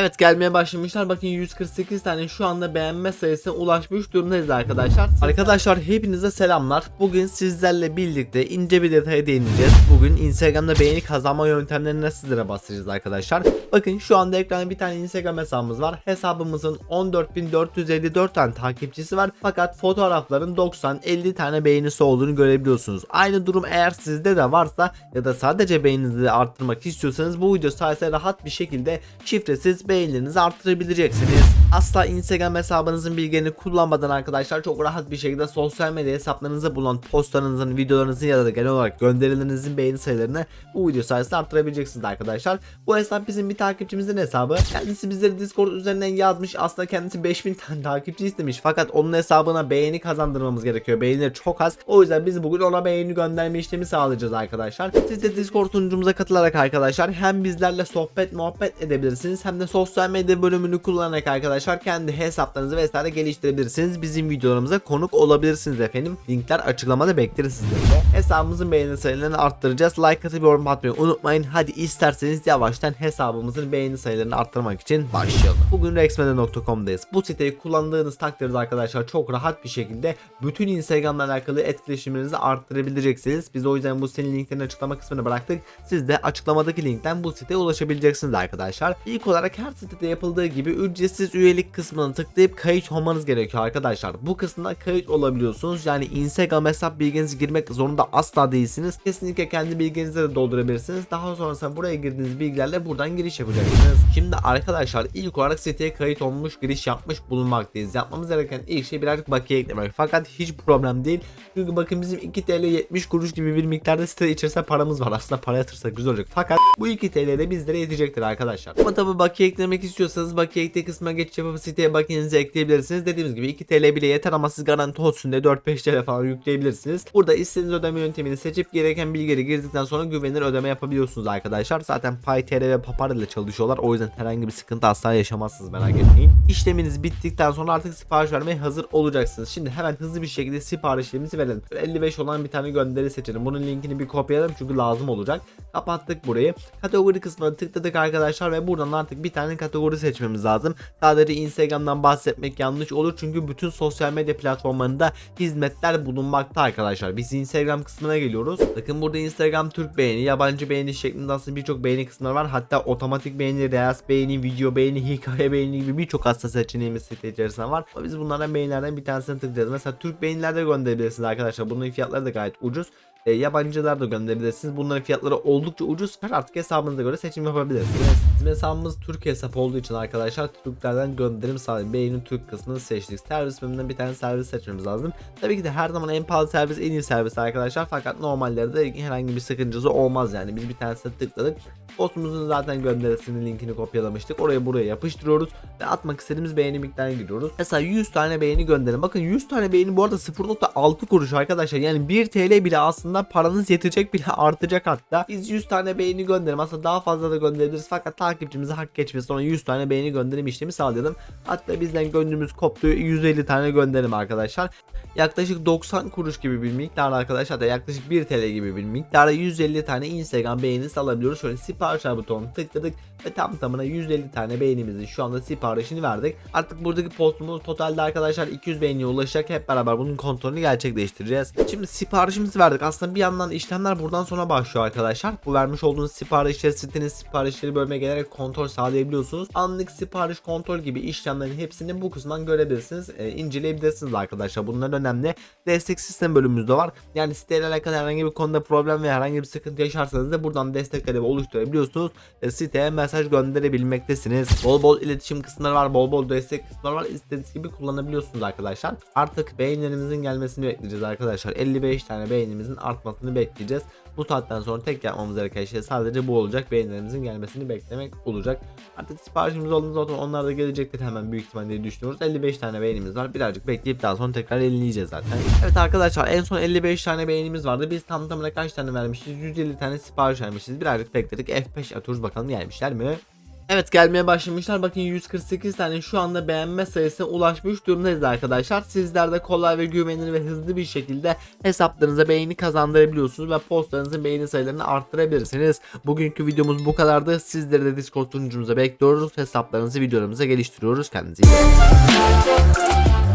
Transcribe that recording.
Evet gelmeye başlamışlar. Bakın 148 tane şu anda beğenme sayısına ulaşmış durumdayız arkadaşlar. Arkadaşlar hepinize selamlar. Bugün sizlerle birlikte ince bir detaya değineceğiz. Bugün Instagram'da beğeni kazanma yöntemlerini sizlere bahsedeceğiz arkadaşlar. Bakın şu anda ekranda bir tane Instagram hesabımız var. Hesabımızın 14.454 tane takipçisi var. Fakat fotoğrafların 90-50 tane beğenisi olduğunu görebiliyorsunuz. Aynı durum eğer sizde de varsa ya da sadece beğeninizi arttırmak istiyorsanız bu video sayesinde rahat bir şekilde şifresiz beğenilerinizi arttırabileceksiniz. Asla Instagram hesabınızın bilgilerini kullanmadan arkadaşlar çok rahat bir şekilde sosyal medya hesaplarınızda bulunan postlarınızın, videolarınızın ya da genel olarak gönderilerinizin beğeni sayılarını bu video sayesinde arttırabileceksiniz arkadaşlar. Bu hesap bizim bir takipçimizin hesabı. Kendisi bizleri Discord üzerinden yazmış. Aslında kendisi 5000 tane takipçi istemiş. Fakat onun hesabına beğeni kazandırmamız gerekiyor. Beğenileri çok az. O yüzden biz bugün ona beğeni gönderme işlemi sağlayacağız arkadaşlar. Siz de Discord sunucumuza katılarak arkadaşlar hem bizlerle sohbet muhabbet edebilirsiniz hem de sosyal medya bölümünü kullanarak arkadaşlar kendi hesaplarınızı vesaire geliştirebilirsiniz. Bizim videolarımıza konuk olabilirsiniz efendim. Linkler açıklamada bekleriz sizleri. Hesabımızın beğeni sayılarını arttıracağız. Like atıp yorum atmayı unutmayın. Hadi isterseniz yavaştan hesabımızın beğeni sayılarını arttırmak için başlayalım. Bugün rexmede.com'dayız. Bu siteyi kullandığınız takdirde arkadaşlar çok rahat bir şekilde bütün Instagram'la alakalı etkileşimlerinizi arttırabileceksiniz. Biz o yüzden bu sitenin linklerini açıklama kısmına bıraktık. Siz de açıklamadaki linkten bu siteye ulaşabileceksiniz arkadaşlar. İlk olarak her sitede yapıldığı gibi ücretsiz üyelik kısmını tıklayıp kayıt olmanız gerekiyor arkadaşlar. Bu kısımda kayıt olabiliyorsunuz. Yani Instagram hesap bilginizi girmek zorunda asla değilsiniz. Kesinlikle kendi bilginizi de doldurabilirsiniz. Daha sonrasında buraya girdiğiniz bilgilerle buradan giriş yapacaksınız. Şimdi arkadaşlar ilk olarak siteye kayıt olmuş giriş yapmış bulunmaktayız. Yapmamız gereken ilk şey birazcık bakiye eklemek. Fakat hiç problem değil. Çünkü bakın bizim 2 TL 70 kuruş gibi bir miktarda site içerisinde paramız var. Aslında para yatırsak güzel olacak. Fakat bu 2 TL de bizlere yetecektir arkadaşlar. Ama tabi bakiye eklemek istiyorsanız bakiye ekle kısmına geçiş yapıp siteye bakiyenizi ekleyebilirsiniz. Dediğimiz gibi 2 TL bile yeter ama siz garanti olsun diye 4-5 TL falan yükleyebilirsiniz. Burada istediğiniz ödeme yöntemini seçip gereken bilgileri girdikten sonra güvenilir ödeme yapabiliyorsunuz arkadaşlar. Zaten PayTR ve Papar ile çalışıyorlar. O yüzden herhangi bir sıkıntı asla yaşamazsınız merak etmeyin. İşleminiz bittikten sonra artık sipariş vermeye hazır olacaksınız. Şimdi hemen hızlı bir şekilde siparişlerimizi verelim. 55 olan bir tane gönderi seçelim. Bunun linkini bir kopyalayalım çünkü lazım olacak. Kapattık burayı. Kategori kısmına tıkladık arkadaşlar ve buradan artık bir tane kategori seçmemiz lazım. Sadece Instagram'dan bahsetmek yanlış olur çünkü bütün sosyal medya platformlarında hizmetler bulunmakta arkadaşlar. Biz Instagram kısmına geliyoruz. Bakın burada Instagram Türk beğeni, yabancı beğeni şeklinde aslında birçok beğeni kısımları var. Hatta otomatik beğeni, reels beğeni, video beğeni, hikaye beğeni gibi birçok hasta seçeneğimiz site içerisinde var. Biz bunlardan beğenilerden bir tanesini tıklayacağız. Mesela Türk beğenilerde gönderebilirsiniz arkadaşlar. Bunun fiyatları da gayet ucuz. E, yabancılar da gönderebilirsiniz. Bunların fiyatları oldukça ucuz. Artık hesabınıza göre seçim yapabilirsiniz. Bizim hesabımız Türk hesap olduğu için arkadaşlar Türklerden gönderim sağlayın. Beğeni Türk kısmını seçtik. Servis bölümünden bir tane servis seçmemiz lazım. Tabii ki de her zaman en pahalı servis en iyi servis arkadaşlar. Fakat normallerde herhangi bir sakıncası olmaz yani. Biz bir tanesine tıkladık. Postumuzun zaten gönderisinin linkini kopyalamıştık. Oraya buraya yapıştırıyoruz ve atmak istediğimiz beğeni miktarına giriyoruz. Mesela 100 tane beğeni gönderin. Bakın 100 tane beğeni bu arada 0.6 kuruş arkadaşlar. Yani 1 TL bile aslında paranız yetecek bile artacak hatta. Biz 100 tane beğeni gönderelim. Aslında daha fazla da gönderebiliriz. Fakat takipçimize hak geçmesi sonra 100 tane beğeni gönderim işlemi sağlayalım. Hatta bizden gönlümüz koptu 150 tane gönderim arkadaşlar. Yaklaşık 90 kuruş gibi bir miktar arkadaşlar da yaklaşık 1 TL gibi bir miktarda 150 tane Instagram beğenisi alabiliyoruz. Şöyle sipariş butonuna tıkladık ve tam tamına 150 tane beğenimizin şu anda siparişini verdik. Artık buradaki postumuz totalde arkadaşlar 200 beğeniye ulaşacak. Hep beraber bunun kontrolünü gerçekleştireceğiz. Şimdi siparişimizi verdik. Aslında bir yandan işlemler buradan sonra başlıyor arkadaşlar. Bu vermiş olduğunuz siparişleri sitenin siparişleri bölümüne gelerek kontrol sağlayabiliyorsunuz. Anlık sipariş kontrol gibi işlemlerin hepsini bu kısımdan görebilirsiniz. E, inceleyebilirsiniz arkadaşlar. Bunlar önemli. Destek sistem bölümümüzde var. Yani siteyle alakalı herhangi bir konuda problem veya herhangi bir sıkıntı yaşarsanız da buradan destek talebi oluşturabiliyorsunuz. E, siteye mesaj gönderebilmektesiniz. Bol bol iletişim kısımları var. Bol bol destek kısımları var. İstediğiniz gibi kullanabiliyorsunuz arkadaşlar. Artık beğenilerimizin gelmesini bekleyeceğiz arkadaşlar. 55 tane beğenimizin artmasını bekleyeceğiz. Bu saatten sonra tek yapmamız gereken şey sadece bu olacak. Beğenilerimizin gelmesini beklemek olacak. Artık siparişimiz olduğunda zaten onlar da gelecektir hemen büyük ihtimalle diye düşünüyoruz. 55 tane beğenimiz var. Birazcık bekleyip daha sonra tekrar eleyeceğiz zaten. Evet arkadaşlar en son 55 tane beğenimiz vardı. Biz tam tamına kaç tane vermişiz? 150 tane sipariş vermişiz. Birazcık bekledik. F5 atıyoruz bakalım gelmişler mi? Evet gelmeye başlamışlar. Bakın 148 tane şu anda beğenme sayısına ulaşmış durumdayız arkadaşlar. Sizler de kolay ve güvenilir ve hızlı bir şekilde hesaplarınıza beğeni kazandırabiliyorsunuz ve postlarınızın beğeni sayılarını arttırabilirsiniz. Bugünkü videomuz bu kadardı. Sizleri de Discord sunucumuza bekliyoruz. Hesaplarınızı videolarımıza geliştiriyoruz. Kendinize iyi bakın.